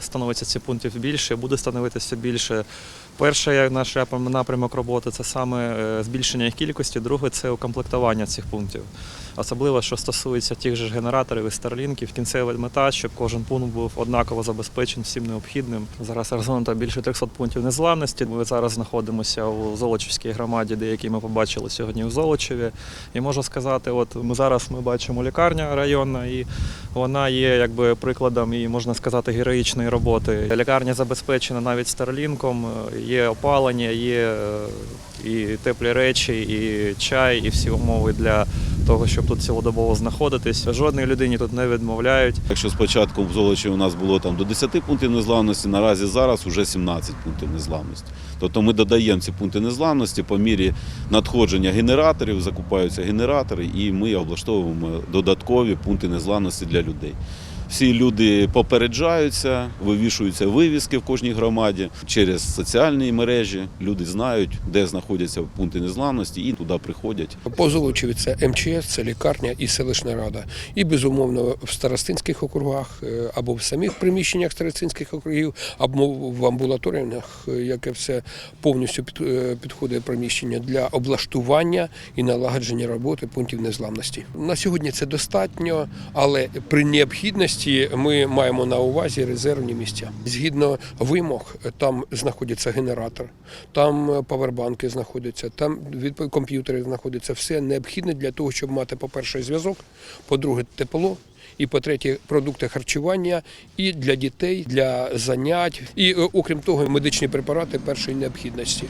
Становиться ці пунктів більше, буде становитися більше. Перший наш напрям- напрямок роботи це саме е, збільшення їх кількості, друге це укомплектування цих пунктів. Особливо, що стосується тих же генераторів і старлінків, кінцева мета, щоб кожен пункт був однаково забезпечений всім необхідним. Зараз розгорнуто більше 300 пунктів незламності. Ми зараз знаходимося у Золочівській громаді, деякі ми побачили сьогодні у Золочеві. І можу сказати, от ми зараз ми бачимо лікарня районна, і вона є якби прикладом і можна сказати героїчної роботи. Лікарня забезпечена навіть старлінком, е, є опалення, є е, і теплі речі, і чай, і всі умови для того, щоб тут цілодобово знаходитись. Жодній людині тут не відмовляють. Якщо спочатку в Золочі у нас було там до 10 пунктів незламності, наразі зараз вже 17 пунктів незламності. Тобто ми додаємо ці пункти незламності по мірі надходження генераторів, закупаються генератори, і ми облаштовуємо додаткові пункти незламності для людей. Всі люди попереджаються, вивішуються вивіски в кожній громаді через соціальні мережі. Люди знають, де знаходяться пункти незламності, і туди приходять. По це МЧС, це лікарня і селищна рада. І безумовно в старостинських округах е, або в самих приміщеннях старостинських округів, або в амбулаторіях, е, яке все повністю е, підходить приміщення для облаштування і налагодження роботи пунктів незламності. На сьогодні це достатньо, але при необхідності ми маємо на увазі резервні місця. Згідно вимог, там знаходиться генератор, там павербанки знаходяться, там відповідь комп'ютери знаходяться. Все необхідне для того, щоб мати, по-перше, зв'язок, по-друге, тепло. І по-третє, продукти харчування і для дітей, для занять, і е, окрім того, медичні препарати першої необхідності.